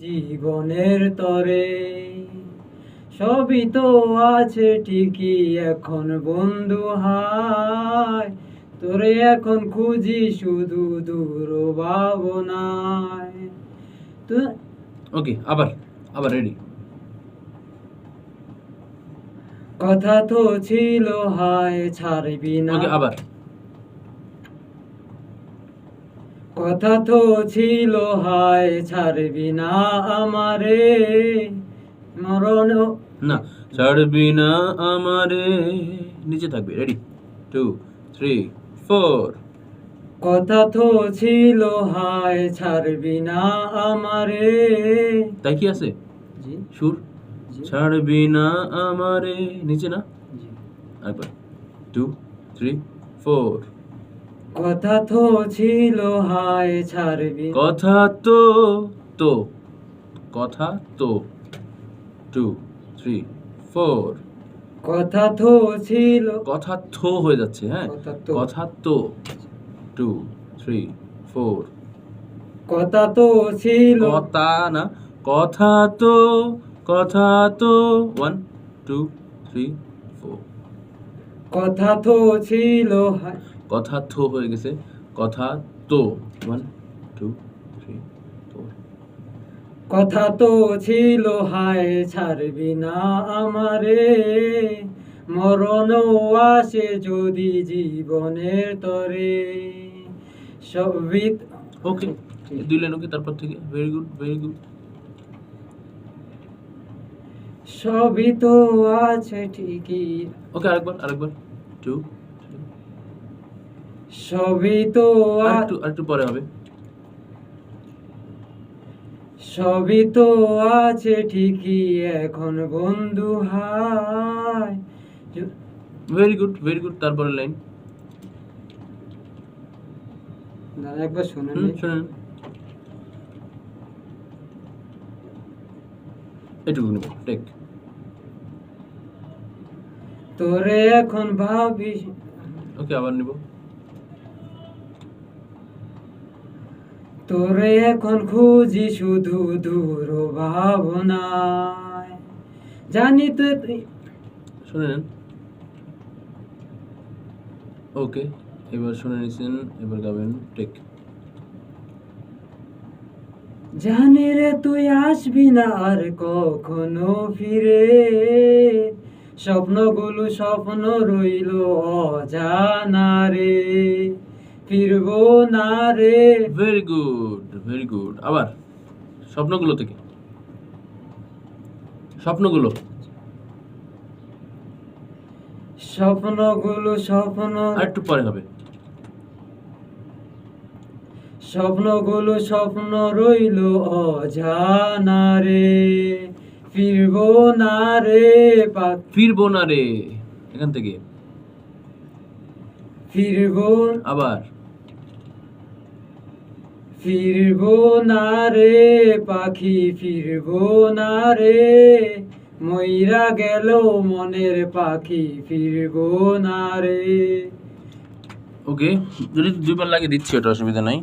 জীবনের তরে। সবই তো আছে ঠিকই এখন বন্ধু হায়। তোরে এখন খুঁজি শুধু দূর ভাবনায় তো ওকে আবার আবার রেডি কথা তো ছিল হায় ছাড়বি না। আবার। কথা তো ছিল হায় ছাড়বি না আমারে। মরণ না ছাড়বি না আমারে। নিচে থাকবে রেডি টু থ্রি ফোর কথা তো ছিল হায় ছাড়বি না আমারে। তাই কি আছে? জি। সুর? ছাড়বি না আমারে। নিচে না? জি। একবার। টু থ্রি ফোর কথা তো ছিল হায় ছাড়বি। কথা তো তো কথা তো। টু থ্রি ফোর কথা তো ছিল। কথা থো হয়ে যাচ্ছে হ্যাঁ? কথা তো। তো। টু থ্রি ফোর কথা তো ছিল। কথা না কথা তো কথা তো। ওয়ান টু থ্রি ফোর কথা তো ছিল কথা থো হয়ে গেছে। কথা তো ওয়ান টু থ্রি কথা তো ছিল হায় ছাড়বি না আমারে। মরণ আসে যদি জীবনের তরে। সবই ওকে দুই লাইন ওকে তারপর থেকে ভেরি গুড ভেরি গুড সবই তো আছে ঠিকই। ওকে আরেকবার আরেকবার। টু সবই তো আরেকটু পরে হবে। সবই তো আছে ঠিকই এখন বন্ধু হায়। ভেরি গুড ভেরি গুড তারপরে লাইন দাদা একবার শুনে হুম শুনেন। এটুকু নেব টেক তোরে এখন ভাবি ওকে আবার নিব। তোরে এখন খুঁজি শুধু দূর ভাবনায় জানি তো তুই শুনে নেন ওকে এবার শুনে নিছেন এবার গাবেন টেক। জানি রে তুই আসবি না আর কখনো ফিরে। স্বপ্নগুলো স্বপ্ন রইল অজানা রে। ফিরবো না রে। ভেরি গুড ভেরি গুড আবার স্বপ্নগুলো থেকে। স্বপ্নগুলো। স্বপ্নগুলো স্বপ্ন। আর একটু পরে হবে। স্বপ্নগুলো স্বপ্ন রইল অজানা রে। ফিরবো না রে ফিরবো না রে এখান থেকে। ফিরবো আবার। ফিরবো না রে পাখি ফিরবো না রে। ময়রা গেল মনের পাখি ফিরবো না রে। ওকে যদি দুইবার লাগে দিচ্ছি ওটা অসুবিধা নাই।